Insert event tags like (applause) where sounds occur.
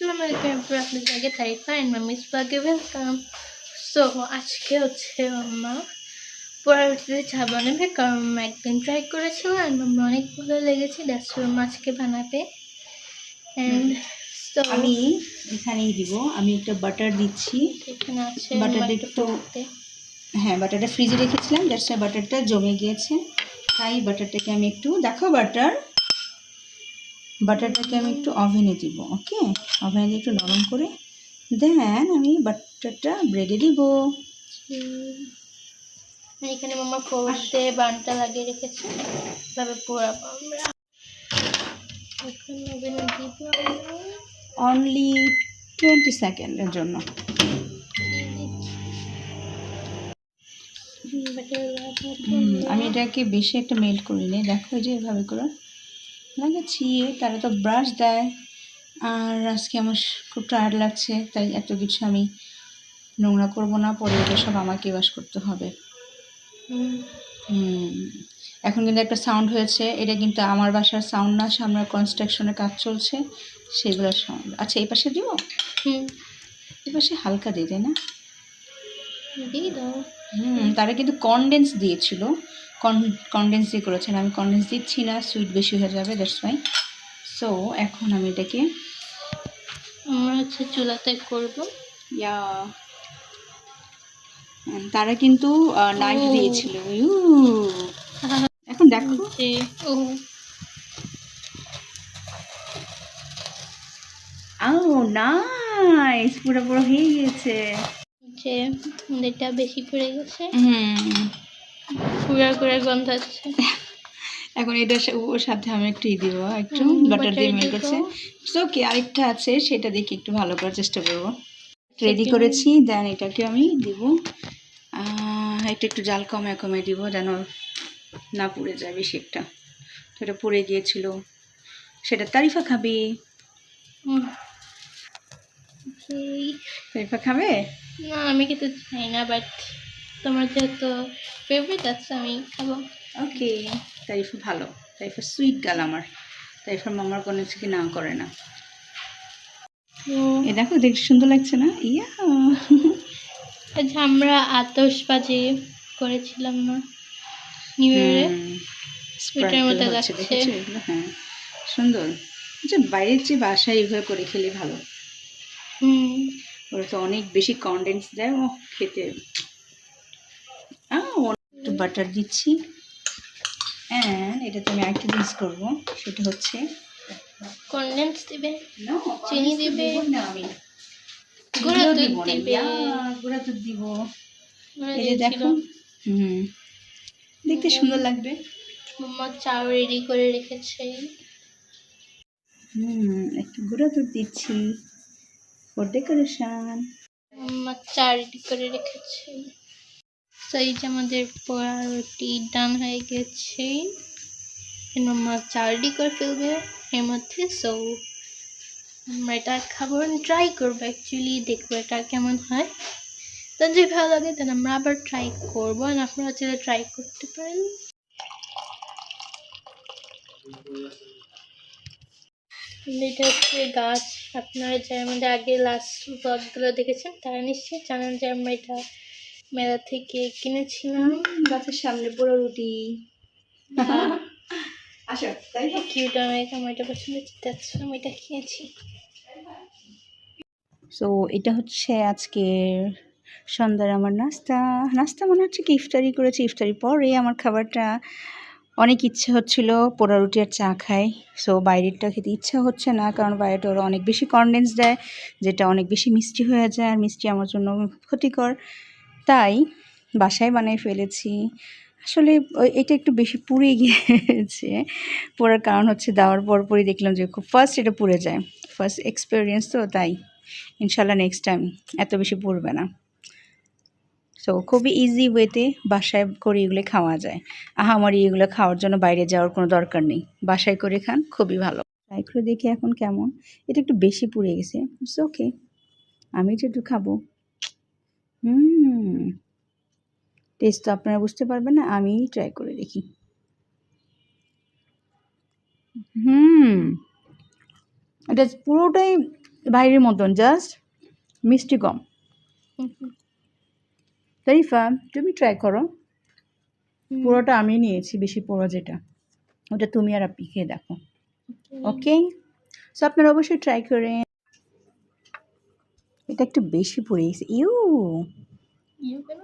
আসসালামাইকুম আপনাদের আগে তারিফা অ্যান্ড মামিস ব্লগে ওয়েলকাম সো আজকে হচ্ছে মাম্মা পরবর্তীতে চা বানাবে কারণ একদিন ট্রাই করেছিল আর মাম্মা অনেক ভালো লেগেছে দ্যাটস আজকে বানাবে অ্যান্ড সো আমি এখানেই দিব আমি একটা বাটার দিচ্ছি এখানে আছে butter একটু-। হ্যাঁ বাটারটা ফ্রিজে রেখেছিলাম দ্যাটস বাটারটা জমে গিয়েছে। তাই বাটারটাকে আমি একটু দেখো বাটার বাটারটাকে আমি একটু ওভেনে দিব ওকে ওভেনে দিয়ে একটু নরম করে দেন আমি বাটারটা ব্রেডে দিব। এখানে মাম্মা ফোর্সে বানটা লাগিয়ে রেখেছে তবে পোড়াবো আমরা। এখন ওভেনে দিব অনলি টোয়েন্টি সেকেন্ডের জন্য। আমি এটাকে বেশি একটা মেল্ট করিনি দেখো যে এভাবে করে। লাগাচ্ছি তারা তো ব্রাশ দেয়। আর আজকে আমার খুব টায়ার্ড লাগছে তাই এত কিছু আমি নোংরা করব না পরে এগুলো সব আমাকে বাস করতে হবে। এখন কিন্তু একটা সাউন্ড হয়েছে এটা কিন্তু আমার বাসার সাউন্ড না সামনে কনস্ট্রাকশনের কাজ চলছে সেগুলোর সাউন্ড আচ্ছা এই পাশে দিব? এই পাশে হালকা দিয়ে দেয় না। দিয়ে দাও। হুম তারা কিন্তু কনডেন্স দিয়েছিল। কনডেন্স দিয়ে করেছেন। আমি কনডেন্স দিচ্ছি না সুইট বেশি হয়ে যাবে দ্যাটস ওয়াই সো এখন আমি এটাকে আমরা হচ্ছে চুলাতে করব। ইয়া তারা কিন্তু নাইফ দিয়েছিল। ইউ এখন দেখো। যে ও। ও নাইস পুরো পুরো হয়ে গিয়েছে। যে এটা বেশি পড়ে গেছে। হুম। পুরা করে গন্ধ আছে এখন এটার সা- ওর সাথে আমি একটু ই দিব একটু বাটার দিয়ে মেল করছে। সো কি আরেকটা আছে সেটা দেখে একটু ভালো করার চেষ্টা করব। রেডি করেছি দেন এটাকে আমি দিব। একটু একটু জাল কমে কমে দিব যেন না পুড়ে যায় বেশি একটা। তো এটা পুড়ে গিয়েছিল। সেটা তারিফা খাবে? তারিফা খাবে? না আমি খেতে চাই না বাট তোমার যেহেতু ফেভারিট আছে আমি খাব। ওকে তারিফা ভালো। তারিফা সুইট গাল আমার। তারিফার মামার কোনো কিছু কি না করে না। এ দেখো দেখতে সুন্দর লাগছে না? ইয়া। আচ্ছা আমরা আতশবাজি করেছিলাম না? নিউ ইয়ারে হুম, ওইটার মতো লাগছে। হ্যাঁ সুন্দর। আচ্ছা বাইরের যে বাসায় এইভাবে করে খেলে ভালো। হুম। ওরা তো অনেক বেশি কন্ডেন্স দেয় ও খেতে। একটু বাটার দিচ্ছি। অ্যান্ড এটাতে আমি আরেকটা জিনিস করব সেটা হচ্ছে কনডেন্স দিবে? চিনি দিবে? না আমি। গুঁড়া দুধ দিবে। গুঁড়া দুধ দিব। এই যে দেখো হুম। দেখতে সুন্দর লাগবে। মাম্মা চাও রেডি করে রেখেছে। হুম একটু গুঁড়া দুধ দিচ্ছি ফর ডেকোরেশন মাম্মা চা রেডি করে রেখেছে। তো এই যে আমাদের পোড়া ডান হয়ে গেছে। এর মাম্মা চা করে ফেলবে, এর মধ্যে সো আমরা এটা খাব ট্রাই করব অ্যাকচুয়ালি দেখব এটা কেমন হয়। তো যদি ভালো লাগে, তাহলে আমরা আবার ট্রাই করব আপনারা চাইলে ট্রাই করতে পারেন। এটা হচ্ছে গাছ। আপনারা যারা আমাদের আগে লাস্ট ব্লগগুলো দেখেছেন, তারা নিশ্চয়ই জানেন যে আমরা এটা মেলা থেকে কিনেছিলাম গাছের সামনে পুরো রুটি। (laughs) আসো তাই কিউট আমি আমার এটা পছন্দ হচ্ছে আমি এটা কিনেছি সো এটা হচ্ছে আজকের সন্ধ্যার আমার নাস্তা। নাস্তা মনে হচ্ছে কি ইফতারি করেছি ইফতারি পরে আমার খাবারটা অনেক ইচ্ছে হচ্ছিল পোড়া রুটি আর চা খাই। সো বাইরেরটা খেতে ইচ্ছা হচ্ছে না কারণ বাইরেটা ওরা অনেক বেশি কনডেন্স দেয় যেটা অনেক বেশি মিষ্টি হয়ে যায় আর মিষ্টি আমার জন্য ক্ষতিকর। তাই বাসায় বানিয়ে ফেলেছি। আসলে এটা একটু বেশি পুড়ে গিয়েছে। পড়ার কারণ হচ্ছে দেওয়ার পর পরই দেখলাম যে খুব ফার্স্ট এটা পুড়ে যায়। ফার্স্ট এক্সপিরিয়েন্স তো তাই। ইনশাল্লাহ নেক্সট টাইম এত বেশি পড়বে না। সো খুবই ইজি ওয়েতে বাসায় করে এগুলো খাওয়া যায়। আহামারি এগুলো খাওয়ার জন্য বাইরে যাওয়ার কোনো দরকার নেই। বাসায় করে খান, খুবই ভালো। ট্রাই করে দেখি এখন কেমন। এটা একটু বেশি পুড়ে গেছে। ওকে আমি একটু খাব। হুম। টেস্ট তো আপনারা বুঝতে পারবেন না আমি ট্রাই করে দেখি। হুম। এটা পুরোটাই বাইরের মতন জাস্ট মিষ্টি কম তারিফা তুমি ট্রাই করো। পুরোটা আমি নিয়েছি বেশি পুরো যেটা। ওটা তুমি আর আপনি খেয়ে দেখো। ওকে সো আপনারা অবশ্যই ট্রাই করেন এটা একটু বেশি পড়ে গেছে। ইউ! ইউ কেন?